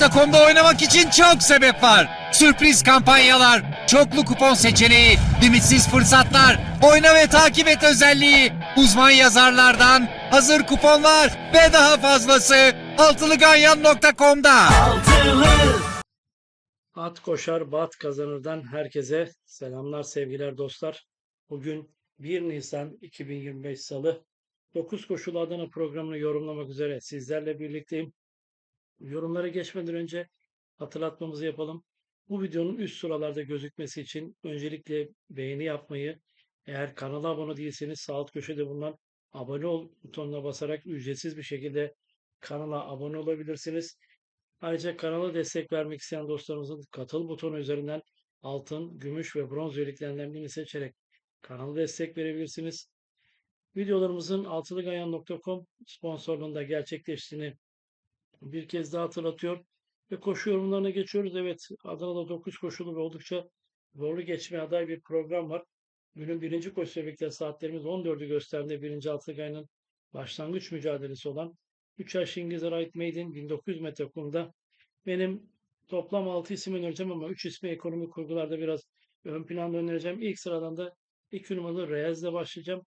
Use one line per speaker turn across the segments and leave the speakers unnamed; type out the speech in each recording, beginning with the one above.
Kazanatlar.com'da oynamak için çok sebep var. Sürpriz kampanyalar, çoklu kupon seçeneği, limitsiz fırsatlar, oyna ve takip et özelliği, uzman yazarlardan hazır kuponlar ve daha fazlası altılıganyan.com'da.
At koşar, bat kazanırdan herkese selamlar, sevgiler dostlar. Bugün 1 Nisan 2025 Salı. 9 koşulu Adana programını yorumlamak üzere sizlerle birlikteyim. Yorumlara geçmeden önce hatırlatmamızı yapalım. Bu videonun üst sıralarda gözükmesi için öncelikle beğeni yapmayı, eğer kanala abone değilseniz sağ alt köşede bulunan abone ol butonuna basarak ücretsiz bir şekilde kanala abone olabilirsiniz. Ayrıca kanala destek vermek isteyen dostlarımızın katıl butonu üzerinden altın, gümüş ve bronz üyeliklerinden birini seçerek kanala destek verebilirsiniz. Videolarımızın altılıgayan.com sponsorluğunda gerçekleştiğini bir kez daha hatırlatıyor. Ve koşu yorumlarına geçiyoruz. Evet Adana'da 9 koşulu ve oldukça zorlu geçmeye aday bir program var. Günün birinci koşuyla birlikte saatlerimiz 14'ü gösterdiğinde birinci Altılıgay'ın başlangıç mücadelesi olan 3 yaş İngiliz Right Maiden 1900 metre kumda benim toplam 6 isim önereceğim ama 3 ismi ekonomik kurgularda biraz ön planda önereceğim. İlk sıradan da 2 numaralı Reyes'le başlayacağım.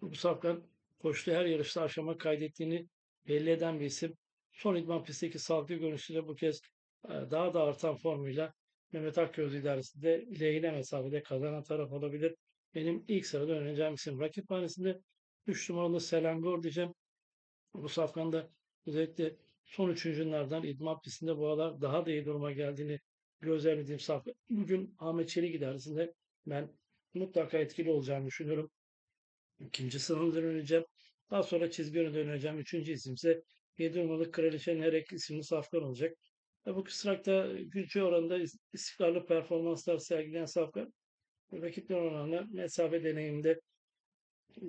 Bu safkan koştuğu her yarışta aşama kaydettiğini belli eden bir isim. Son idman pistteki sağlıklı görünüşüyle bu kez e, daha da artan formuyla Mehmet Akgöz idaresinde lehine mesafede kazanan taraf olabilir. Benim ilk sırada önereceğim isim. Rakip hanesinde 3 numaralı Selangor diyeceğim. Bu safkanda özellikle son üçüncülerden idman pistinde bu aralar daha da iyi duruma geldiğini gözlemlediğim safka. Bugün Ahmet Çelik idaresinde ben mutlaka etkili olacağını düşünüyorum. İkinci sınavda önereceğim. Daha sonra çizgi yönünde önereceğim. Üçüncü isimse 7 numaralı Kraliçe Nerek isimli safkan olacak. Ve bu kısrakta gücü oranında is- istikrarlı performanslar sergileyen safkan rakipler oranla mesafe deneyiminde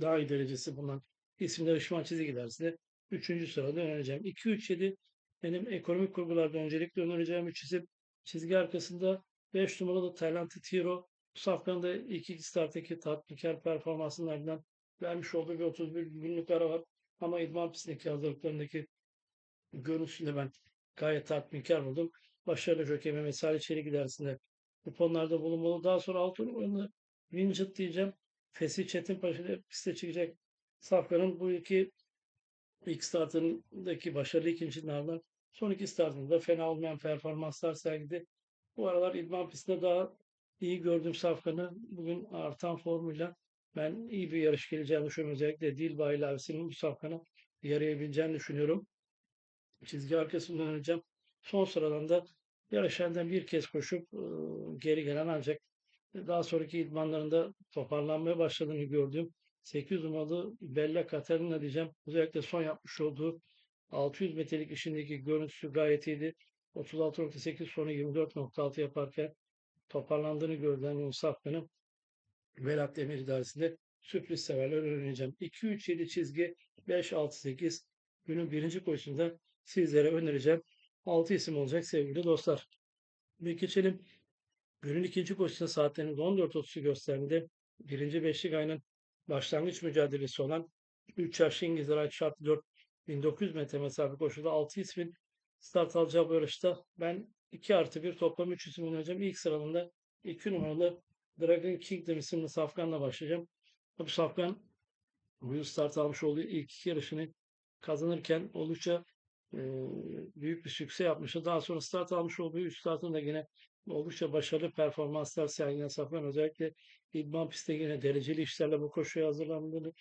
daha iyi derecesi bulunan isimde ışman çizgi dersinde 3. sırada önereceğim. 2-3-7 benim ekonomik kurgularda öncelikle önereceğim 3 isim. Çizgi arkasında 5 numaralı Talented Hero. Bu safkanda ilk iki starttaki tatminkar performansının ardından vermiş olduğu bir 31 günlük ara var. Ama idman pistindeki hazırlıklarındaki görüntüsünde ben gayet tatminkar buldum. Başarılı jockey Mehmet Salih Çelik ilerisinde kuponlarda bulunmalı. Daha sonra altı numaralı Winchet diyeceğim. Fesih Çetinpaşa ile piste çıkacak. Safkan'ın bu iki ilk startındaki başarılı ikincinin ardından son iki startında fena olmayan performanslar sergiledi. Bu aralar idman pistinde daha iyi gördüğüm Safkan'ı bugün artan formuyla ben iyi bir yarış geleceğini düşünüyorum. Özellikle Dilba ilavesinin bu Safkan'a yarayabileceğini düşünüyorum. Çizgi arkasından oynayacağım. Son sıradan da yarışlardan bir kez koşup e, geri gelen ancak daha sonraki idmanlarında toparlanmaya başladığını gördüğüm 8 numaralı Bella Caterina diyeceğim. Özellikle son yapmış olduğu 600 metrelik işindeki görüntüsü gayet iyiydi. 36.8 sonra 24.6 yaparken toparlandığını gördüğüm Yusuf benim. Velat Demir idaresinde sürpriz severler öğreneceğim. 2-3-7 çizgi 5-6-8 günün birinci koşusunda sizlere önereceğim. 6 isim olacak sevgili dostlar. Bir geçelim. Günün ikinci koşusunda saatlerimiz 14.30'u gösterdiğinde birinci beşlik ayının başlangıç mücadelesi olan 3 yaş İngiliz Araç Şartlı 4 1900 metre mesafe koşuda 6 ismin start alacağı bu yarışta ben 2 artı 1 toplam 3 isim oynayacağım. İlk sıralığında 2 numaralı Dragon Kingdom isimli safkanla başlayacağım. Bu safkan bu yıl start almış olduğu ilk iki yarışını kazanırken oldukça büyük bir sükse yapmıştı. Daha sonra start almış olduğu 3 startında yine oldukça başarılı performanslar sergileyen Safran özellikle idman pistte yine dereceli işlerle bu koşuya hazırlandığını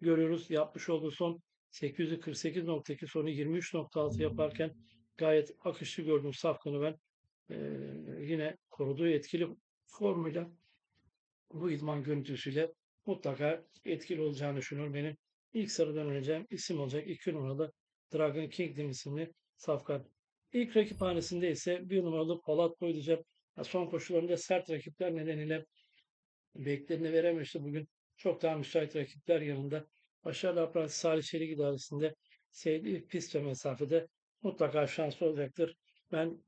görüyoruz. Yapmış olduğu son 848.2 sonu 23.6 yaparken gayet akışlı gördüğüm Safkan'ı ben e, yine koruduğu etkili formuyla bu idman görüntüsüyle mutlaka etkili olacağını düşünüyorum. Benim ilk sıradan öneceğim isim olacak 2 numaralı Dragon Kingdom isimli Safkan. İlk rakip hanesinde ise bir numaralı Polat. Ya Son koşularında sert rakipler nedeniyle beklerini verememişti. Bugün çok daha müsait rakipler yanında. Başarılı Aprat Salih Çelik idaresinde sevdiği pist ve mesafede mutlaka şanslı olacaktır. Ben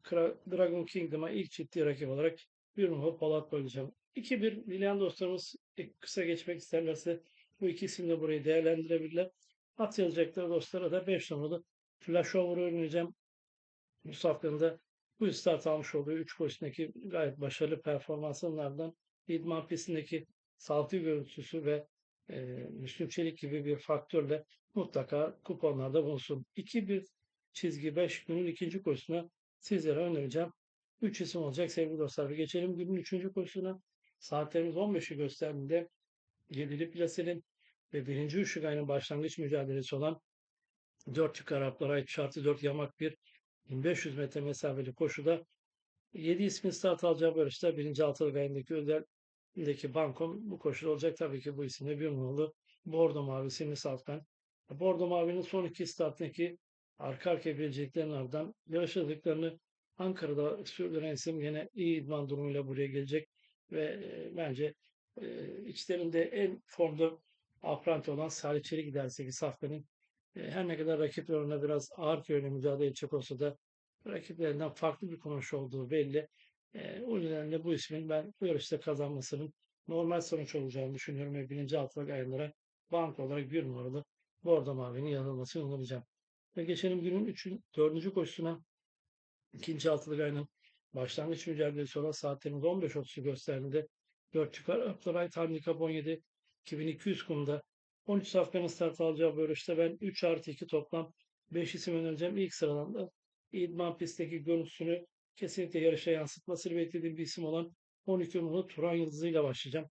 Dragon Kingdom'a ilk ciddi rakip olarak bir numaralı Polat diyeceğim. 2-1 dileyen dostlarımız kısa geçmek isterlerse bu iki isimle burayı değerlendirebilirler. At yazacakları dostlara da 5 numaralı Flashover'ı oynayacağım. Bu safkanın da bu start almış olduğu 3 koşusundaki gayet başarılı performanslarından idman pistindeki saltı görüntüsü ve e, Müslüm Çelik gibi bir faktörle mutlaka kuponlarda bulunsun. 2-1 çizgi 5 günün ikinci koşusuna sizlere önereceğim. 3 isim olacak sevgili dostlar. Geçelim günün 3. koşusuna. Saatlerimiz 15'i gösterdiğinde 7'li plasenin ve birinci ışık ayının başlangıç mücadelesi olan 4 yukarı Araplara ait şartı 4 yamak bir 1500 metre mesafeli koşuda 7 ismin start alacağı yarışta birinci altılık ayındaki özelindeki bankom bu koşuda olacak. Tabii ki bu isimde bir numaralı Bordo Mavi Simli Safkan. Bordo Mavi'nin son iki startındaki arka arkaya bileceklerin ardından yarışladıklarını Ankara'da sürdüren isim yine iyi idman durumuyla buraya gelecek ve e, bence e, içlerinde en formda apranti olan Salih Çelik giderse ki Safkan'ın e, her ne kadar rakiplerine biraz ağır körüyle mücadele edecek olsa da rakiplerinden farklı bir konuşu olduğu belli. E, o nedenle bu ismin ben bu yarışta kazanmasının normal sonuç olacağını düşünüyorum ve birinci haftalık ayarlara bank olarak bir numaralı Bordo Mavi'nin yanılmasını önereceğim. Ve geçelim günün üçün, dördüncü koşusuna ikinci altılık ayının başlangıç mücadelesi olan saatlerimiz 15.30'u gösterdiğinde 4 yukarı Aptaray Handikap 17 2200 kumda 13 safkanın start alacağı yarışta ben 3 artı 2 toplam 5 isim önereceğim. İlk sıradan da idman pistteki görüntüsünü kesinlikle yarışa yansıtmasını beklediğim bir isim olan 12 numaralı Turan Yıldızı ile başlayacağım.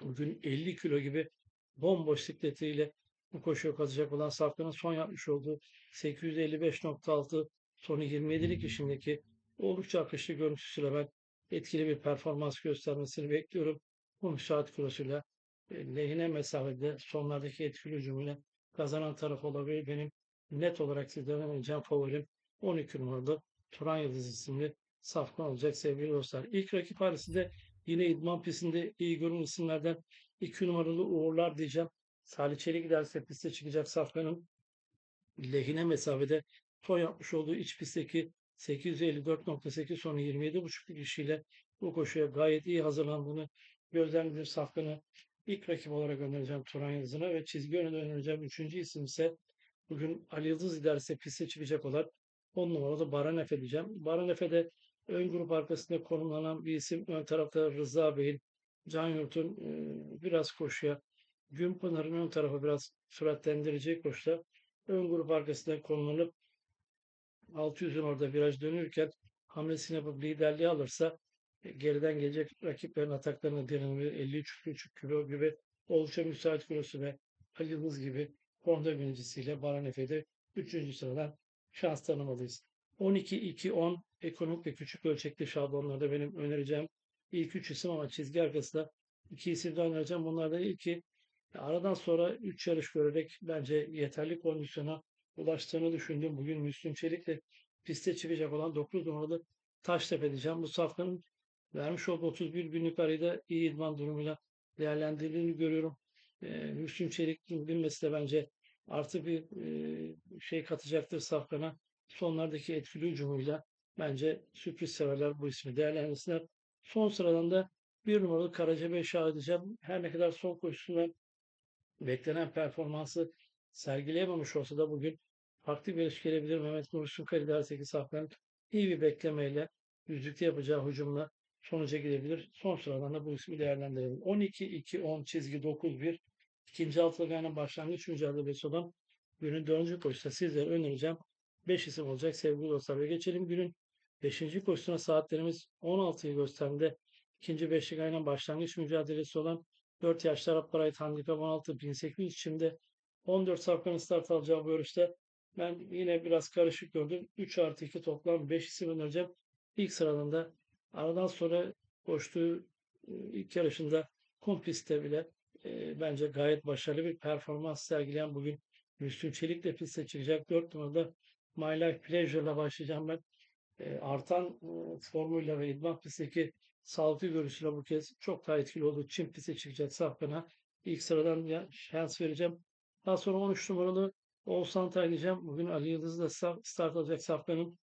Bugün 50 kilo gibi bomboş sikletiyle bu koşuyu kazanacak olan Safkan'ın son yapmış olduğu 855.6 sonu 27'lik işindeki oldukça akışlı görüntüsüyle ben etkili bir performans göstermesini bekliyorum. Bu müsait kilosuyla lehine mesafede sonlardaki etkili hücumuyla kazanan taraf olabilir. Benim net olarak sizlere önereceğim favorim 12 numaralı Turan Yıldız isimli Safkan olacak sevgili dostlar. İlk rakip de yine idman pistinde iyi görünen isimlerden 2 numaralı Uğurlar diyeceğim. Salih Çelik giderse piste çıkacak Safkan'ın lehine mesafede son yapmış olduğu iç pistteki 854.8 sonu 27.5'luk işiyle bu koşuya gayet iyi hazırlandığını gözlemledim Safkan'ı ilk rakip olarak önereceğim Turan Yıldız'ına ve çizgi yönünde önereceğim üçüncü isim ise bugün Ali Yıldız giderse piste çıkacak olan 10 numaralı Baran Efe diyeceğim. Baran Efe'de ön grup arkasında konumlanan bir isim. Ön tarafta Rıza Bey'in, Can Yurt'un e, biraz koşuya, Günpınar'ın ön tarafı biraz süratlendireceği koşuda ön grup arkasında konumlanıp 600'ün orada viraj dönürken hamlesini yapıp liderliği alırsa geriden gelecek rakiplerin ataklarına direnimi 53,5 kilo gibi oldukça müsait kilosu ve Ali Yıldız gibi Honda binicisiyle Baran Efe'de 3. sıradan şans tanımalıyız. 12-2-10 ekonomik ve küçük ölçekli şablonlarda benim önereceğim ilk 3 isim ama çizgi arkasında 2 isim de önereceğim. Bunlar da ilki aradan sonra 3 yarış görerek bence yeterli kondisyona ulaştığını düşündüm. Bugün Müslüm Çelik'le piste çıkacak olan 9 numaralı Taştepe diyeceğim. Bu safkanın vermiş olduğu 31 günlük arayı iyi idman durumuyla değerlendirildiğini görüyorum. Ee, Müslüm Çelik'in bilmesi de bence artı bir e, şey katacaktır Safkan'a. Sonlardaki etkili hücumuyla bence sürpriz severler bu ismi değerlendirsinler. Son sıradan da bir numaralı Karacabey Şah edeceğim. Her ne kadar son koşusunda beklenen performansı sergileyememiş olsa da bugün farklı bir iş gelebilir. Mehmet Nur Sukari derse ki Safkan iyi bir beklemeyle yüzlükte yapacağı hücumla sonuca gidebilir. Son sıradan da bu ismi değerlendirelim. 12-2-10 çizgi 9-1 ikinci altılık ayının başlangıç mücadelesi olan günün dördüncü koşuda sizlere önereceğim. 5 isim olacak sevgili dostlar. Ve geçelim günün 5. koşusuna saatlerimiz 16'yı gösterdiğinde ikinci beşlik ayının başlangıç mücadelesi olan 4 yaşlı Arap Parayı Handikap 16 1800 içinde 14 safkanın start alacağı bu yarışta ben yine biraz karışık gördüm. 3 artı 2 toplam 5 isim önereceğim. İlk sıralarında aradan sonra koştuğu e, ilk yarışında kompistte bile e, bence gayet başarılı bir performans sergileyen bugün Müslüm Çelik de piste çıkacak. 4 numarada My Life Pleasure'la başlayacağım ben. E, artan e, formuyla ve idman pistteki sağlıklı görüşüyle bu kez çok daha etkili oldu. Çin piste çıkacak Safkan'a. İlk sıradan şans vereceğim. Daha sonra 13 numaralı Oğuzhan Taylayacağım. Bugün Ali Yıldız'la start alacak Safkan'ın.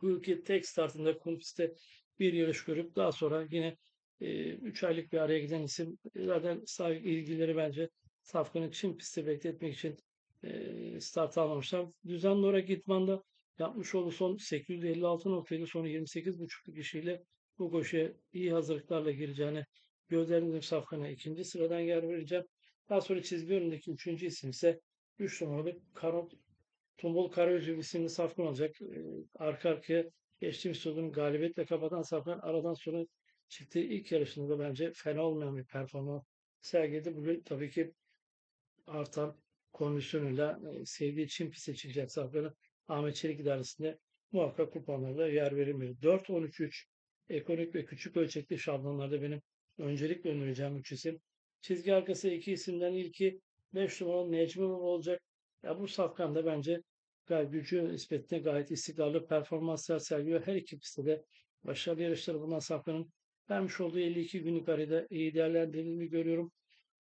Bu ülke tek startında Kumpiste bir yarış görüp daha sonra yine 3 aylık bir araya giden isim. Zaten sahip ilgileri bence Safkan'ı Çin pisti bekletmek için e, start almamışlar. Düzenli olarak idmanda yapmış olduğu son 856.7 sonu 28.5'luk işiyle bu koşuya iyi hazırlıklarla gireceğini gözlemledim Safkan'a ikinci sıradan yer vereceğim. Daha sonra çizgi önündeki üçüncü isim ise 3 numaralı Karot Tumbul Karayüzü isimli Safkan olacak. Arka arkaya geçtiğimiz sezonun galibiyetle kapatan Safkan aradan sonra çıktığı ilk yarışında da bence fena olmayan bir performans sergiledi. Bugün tabii ki artan kondisyonuyla e, sevdiği Çin pisti çıkacak Safkan'ın Ahmet Çelik idaresinde muhakkak kuponlarda yer verilmeli. 4-13-3 ekonomik ve küçük ölçekli şablonlarda benim öncelikle önereceğim üç isim. Çizgi arkası iki isimden ilki 5 numaralı Necmi olacak. Ya bu safkan da bence gücü nispetinde gayet istikrarlı performanslar sergiliyor. Her iki pistte de başarılı yarışları bulunan safkanın vermiş olduğu 52 günlük arada iyi değerlendirildiğini görüyorum.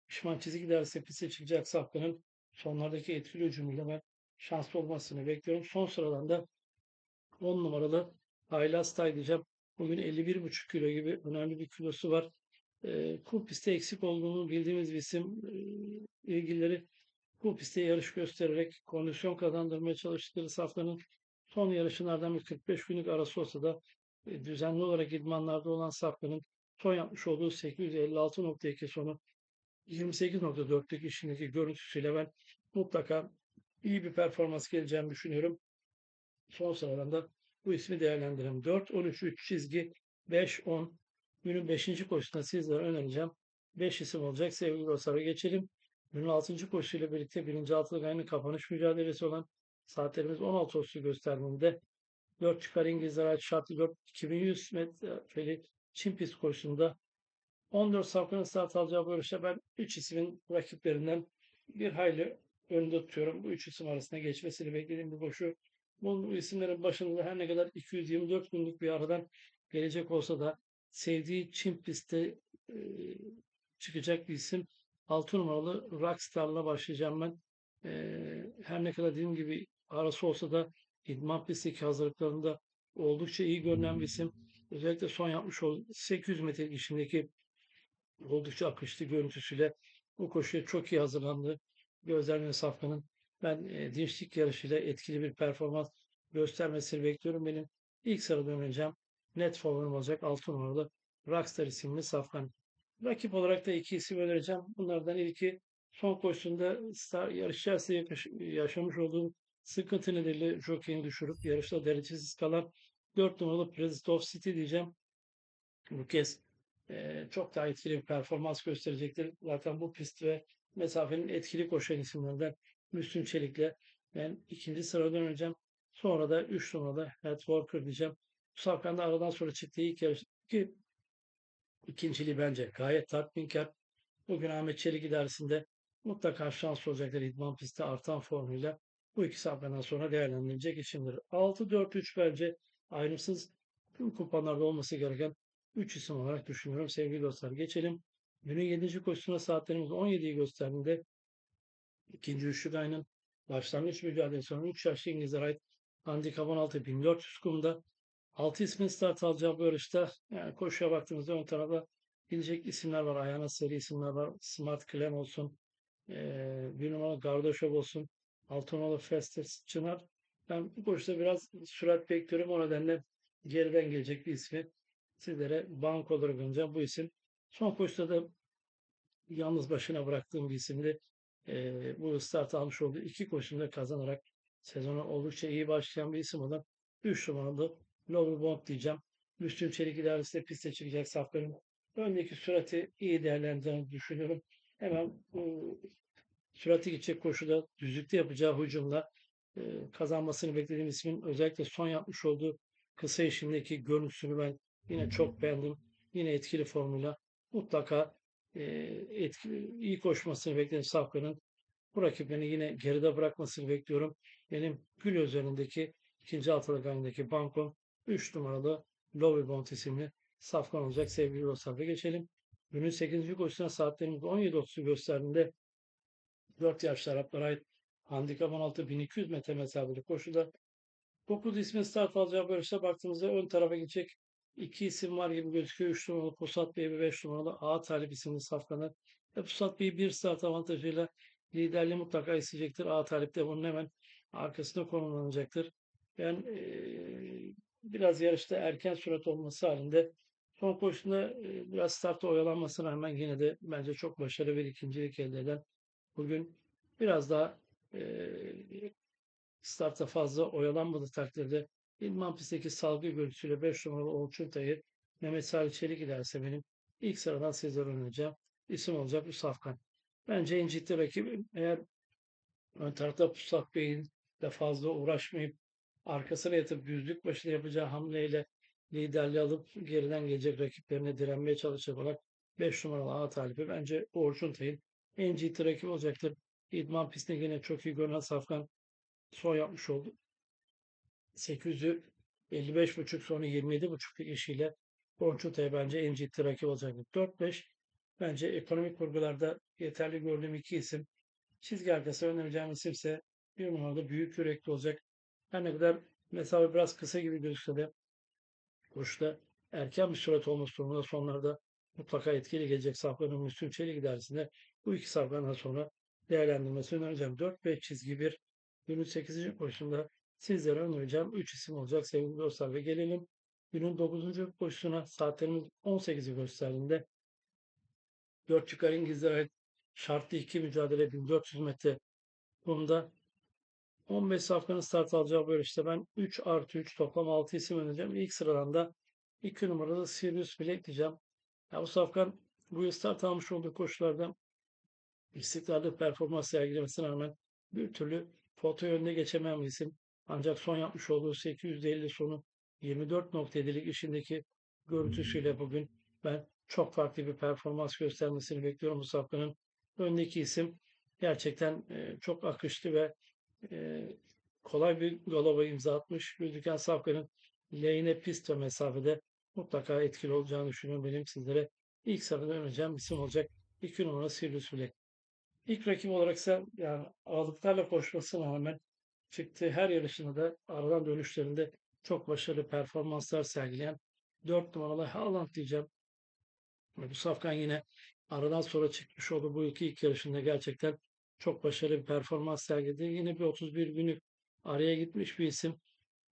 Pişman çizgi dersi piste çıkacak safkanın sonlardaki etkili hücumuyla ben şanslı olmasını bekliyorum. Son sıradan da 10 numaralı Aylas Tay diyeceğim. Bugün 51,5 kilo gibi önemli bir kilosu var. E, kum pistte eksik olduğunu bildiğimiz bir isim e, ilgilileri bu pistte yarış göstererek kondisyon kazandırmaya çalıştıkları safların son yarışlardan bir 45 günlük arası olsa da e, düzenli olarak idmanlarda olan safların son yapmış olduğu 856.2 sonu 28.4'lük işindeki görüntüsüyle ben mutlaka iyi bir performans geleceğini düşünüyorum. Son sıradan da bu ismi değerlendirelim. 4, 13, 3 çizgi 5, 10. Günün 5. koşusunda sizlere önereceğim. 5 isim olacak. Sevgili dostlara geçelim. Günün 6. koşusuyla birlikte 1. altılık ayının kapanış mücadelesi olan saatlerimiz 16.30'u gösterdiğinde 4 çıkar İngilizler ait şartlı 4 2100 metreli Çin pist koşusunda 14 safkanın start alacağı bu yarışta ben 3 ismin rakiplerinden bir hayli önünde tutuyorum. Bu üç isim arasında geçmesini beklediğim bir koşu. Bu isimlerin başında her ne kadar 224 günlük bir aradan gelecek olsa da sevdiği Çin pistte e, çıkacak bir isim. 6 numaralı Rockstar'la başlayacağım ben. E, her ne kadar dediğim gibi arası olsa da idman pistteki hazırlıklarında oldukça iyi görünen bir isim. Özellikle son yapmış olduğu 800 metre işindeki oldukça akışlı görüntüsüyle bu koşuya çok iyi hazırlandı. Gözlerine Safkan'ın ben e, dinçlik yarışıyla etkili bir performans göstermesini bekliyorum. Benim ilk sırada önereceğim net favorim olacak 6 numaralı Rockstar isimli Safkan. Rakip olarak da iki isim önereceğim. Bunlardan ilki son koşusunda star yarış içerisinde yaşamış olduğum sıkıntı nedeniyle jockey'ini düşürüp yarışta derecesiz kalan 4 numaralı President of City diyeceğim. Bu kez e, çok daha etkili bir performans gösterecektir. Zaten bu pist ve mesafenin etkili koşan isimlerden Müslüm Çelik'le ben ikinci sırada önereceğim. Sonra da 3 numarada Head Walker diyeceğim. Bu safkanda aradan sonra çıktığı ilk yarış ki ikinciliği bence gayet tatminkar. Bugün Ahmet Çelik idaresinde mutlaka şans olacaktır idman pisti artan formuyla. Bu iki safkandan sonra değerlendirilecek isimdir. 6-4-3 bence ayrımsız tüm kupanlarda olması gereken 3 isim olarak düşünüyorum sevgili dostlar. Geçelim. Günün 7. koşusuna saatlerimiz 17'yi gösterdiğinde ikinci üçlük ayının başlangıç mücadelesi sonra 3 yaşlı İngilizler ait handikap 16 1400 kumda 6 ismin start alacağı bu yarışta yani koşuya baktığımızda ön tarafta gidecek isimler var. Ayağına seri isimler var. Smart Clem olsun. Ee, bir numaralı Gardoşov olsun. Altı numaralı Festus Çınar. Ben bu koşuda biraz sürat bekliyorum. O nedenle geriden gelecek bir ismi sizlere bank olarak önereceğim. Bu isim son koşuda da yalnız başına bıraktığım bir isimdi. Ee, bu start almış olduğu iki koşunda kazanarak sezona oldukça iyi başlayan bir isim olan 3 numaralı Lower Bond diyeceğim. Müslüm Çelik idaresinde piste çıkacak safların öndeki sürati iyi değerlendirdiğini düşünüyorum. Hemen bu sürati gidecek koşuda düzlükte yapacağı hücumla e, kazanmasını beklediğim ismin özellikle son yapmış olduğu kısa işindeki görüntüsünü ben yine çok beğendim. Yine etkili formuyla mutlaka e, etkili, iyi koşmasını beklediğim Safkan'ın bu rakibini yine geride bırakmasını bekliyorum. Benim Gül üzerindeki ikinci altılı ayındaki bankom 3 numaralı Lowy Bond isimli safkan olacak sevgili dostlar. Geçelim. Günün 8. koşusuna saatlerimiz 17.30'u gösterdiğinde 4 yaşlı Araplara ait handikap 16 1200 metre mesafeli koşuda 9 ismin start alacağı yarışta baktığımızda ön tarafa gidecek iki isim var gibi gözüküyor. 3 numaralı Pusat Bey ve 5 numaralı A Talip isimli safkanı. E, Pusat Bey bir start avantajıyla liderliği mutlaka isteyecektir. A Talip de bunun hemen arkasında konumlanacaktır. Ben eee, biraz yarışta erken sürat olması halinde son koşusunda eee, biraz startta oyalanmasına rağmen yine de bence çok başarılı bir ikincilik elde eden bugün biraz daha eee startta fazla oyalanmadığı takdirde İdman pistteki salgı görüntüsüyle 5 numaralı Orçun Tayır Mehmet Salih Çelik giderse benim ilk sıradan sizlere önereceğim isim olacak bu Safkan. Bence en ciddi rakibim eğer ön tarafta Pusat Bey'in de fazla uğraşmayıp arkasına yatıp düzlük başına yapacağı hamleyle liderliği alıp geriden gelecek rakiplerine direnmeye çalışacak olan 5 numaralı A talibi bence Orçun Tay'ın en ciddi rakibi olacaktır. İdman pistinde yine çok iyi görünen Safkan son yapmış oldu. 800'ü 55.5 sonra 27.5'luk eşiyle Orçuta'ya bence en ciddi rakip olacaktır. 4-5 bence ekonomik kurgularda yeterli gördüğüm iki isim. Çizgi arkası önereceğim isim ise bir numaralı büyük yürekli olacak. Her ne kadar mesafe biraz kısa gibi gözükse de koşuda erken bir sürat olması durumunda sonlarda mutlaka etkili gelecek safların Müslüm Çelik idaresinde bu iki saflardan sonra değerlendirmesini önereceğim. 4-5 çizgi bir günün 8. koşusunda sizlere önereceğim 3 isim olacak sevgili dostlar ve gelelim günün 9. koşusuna saatlerimiz 18'i gösterdiğinde 4 çıkar İngilizlere şartlı 2 mücadele 1400 metre bunda 15 safkanın start alacağı böyle işte ben 3 artı 3 toplam 6 isim önereceğim. İlk sıradan da 2 numaralı Sirius Black diyeceğim. Ya bu safkan bu yıl start almış olduğu koşularda istikrarlı performans sergilemesine rağmen bir türlü foto önüne geçemeyen bir isim. Ancak son yapmış olduğu 850 sonu 24.7'lik işindeki görüntüsüyle bugün ben çok farklı bir performans göstermesini bekliyorum bu safkanın. Öndeki isim gerçekten e, çok akışlı ve e, kolay bir galaba imza atmış. Gözüken safkanın lehine pist ve mesafede mutlaka etkili olacağını düşünüyorum. Benim sizlere ilk sırada önereceğim isim olacak. 2 numara Sirius Black. İlk rakip olarak ise yani ağırlıklarla koşmasına rağmen çıktığı her yarışında da aradan dönüşlerinde çok başarılı performanslar sergileyen 4 numaralı Haaland diyeceğim. Bu safkan yine aradan sonra çıkmış olduğu bu iki ilk yarışında gerçekten çok başarılı bir performans sergiledi. Yine bir 31 günlük araya gitmiş bir isim.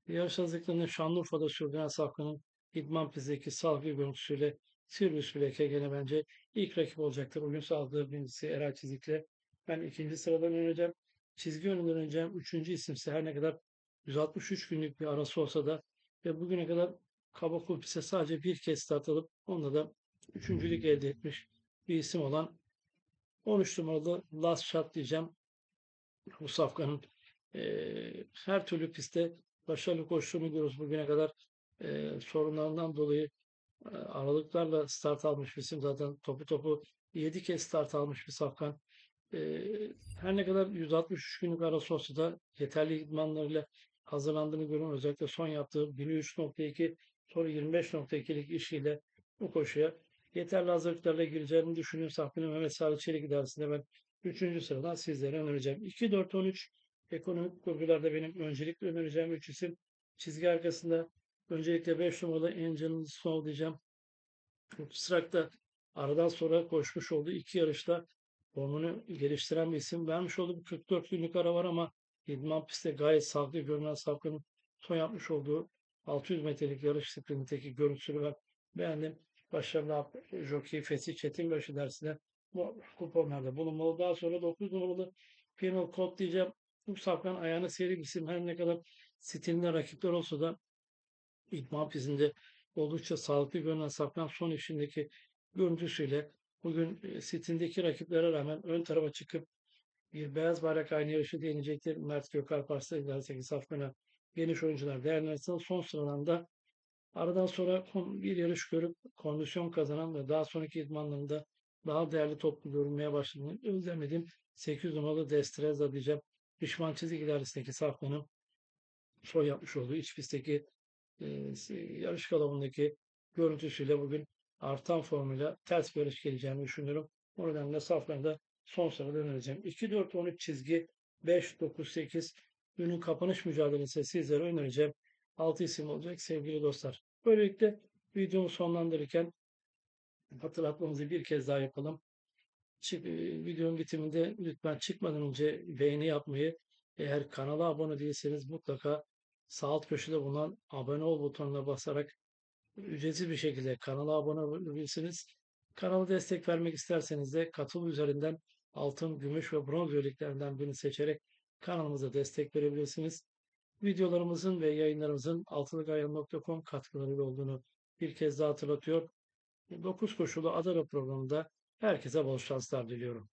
Yarış hazırlıklarını Şanlıurfa'da sürdüren safkanın idman pistteki salgı görüntüsüyle Sirius Black'e gene bence ilk rakip olacaktır. Bugün sağladığı birincisi Eray Çizik'le. Ben ikinci sıradan önereceğim. Çizgi önünden önereceğim. Üçüncü isimse her ne kadar 163 günlük bir arası olsa da ve bugüne kadar Kaba Kulpis'e sadece bir kez start alıp onda da üçüncülük elde etmiş bir isim olan 13 numaralı Last Shot diyeceğim. Bu safkanın eee, her türlü pistte başarılı koştuğunu görüyoruz bugüne kadar. Eee, sorunlarından dolayı e, aralıklarla start almış bir isim zaten topu topu 7 kez start almış bir safkan. E, her ne kadar 163 günlük arası olsa da yeterli idmanlarıyla hazırlandığını görüyorum. Özellikle son yaptığı 1003.2 sonra 25.2'lik işiyle bu koşuya yeterli hazırlıklarla gireceğini düşünüyorum. Safkan'ın Mehmet Salih Çelik idaresinde ben 3. sıradan sizlere önereceğim. 2-4-13 ekonomik kurgularda benim öncelikle önereceğim 3 isim. Çizgi arkasında Öncelikle 5 numaralı Angel Snow diyeceğim. Sırak'ta aradan sonra koşmuş olduğu iki yarışta formunu geliştiren bir isim. Vermiş olduğu bir 44 günlük ara var ama idman pistte gayet sağlıklı görünen Safkan'ın son yapmış olduğu 600 metrelik yarış sprintindeki görüntüsünü ben beğendim. Başarılı jockey Fethi Çetinbaşı dersine bu kuponlarda bulunmalı. Daha sonra 9 numaralı Penal Code diyeceğim. Bu Safkan ayağına seri bir isim. Her ne kadar stilinde rakipler olsa da idman pistinde oldukça sağlıklı görünen Safkan son işindeki görüntüsüyle bugün e, sitindeki rakiplere rağmen ön tarafa çıkıp bir beyaz bayrak aynı yarışı deneyecektir. Mert Gökalparslan idaresindeki Safkan'a geniş oyuncular değerlendirsin. Son sıradan da aradan sonra bir yarış görüp kondisyon kazanan ve daha sonraki idmanlarında daha değerli toplu görünmeye başladığını özlemediğim 8 numaralı Destreza diyeceğim. Düşman çizik idaresindeki Safkan'ın son yapmış olduğu iç pistteki e, yarış kalıbındaki görüntüsüyle bugün artan formuyla ters bir yarış geleceğini düşünüyorum. O nedenle saflarda son sırada önereceğim. 2-4-13 çizgi 5-9-8 günün kapanış mücadelesi sizlere önereceğim. 6 isim olacak sevgili dostlar. Böylelikle videomu sonlandırırken hatırlatmamızı bir kez daha yapalım. Çık, e, videonun bitiminde lütfen çıkmadan önce beğeni yapmayı, eğer kanala abone değilseniz mutlaka sağ alt köşede bulunan abone ol butonuna basarak ücretsiz bir şekilde kanala abone olabilirsiniz. Kanala destek vermek isterseniz de katıl üzerinden altın, gümüş ve bronz üyeliklerinden birini seçerek kanalımıza destek verebilirsiniz. Videolarımızın ve yayınlarımızın altılıkayal.com katkılarıyla olduğunu bir kez daha hatırlatıyor. 9 koşulu Adana programında herkese bol şanslar diliyorum.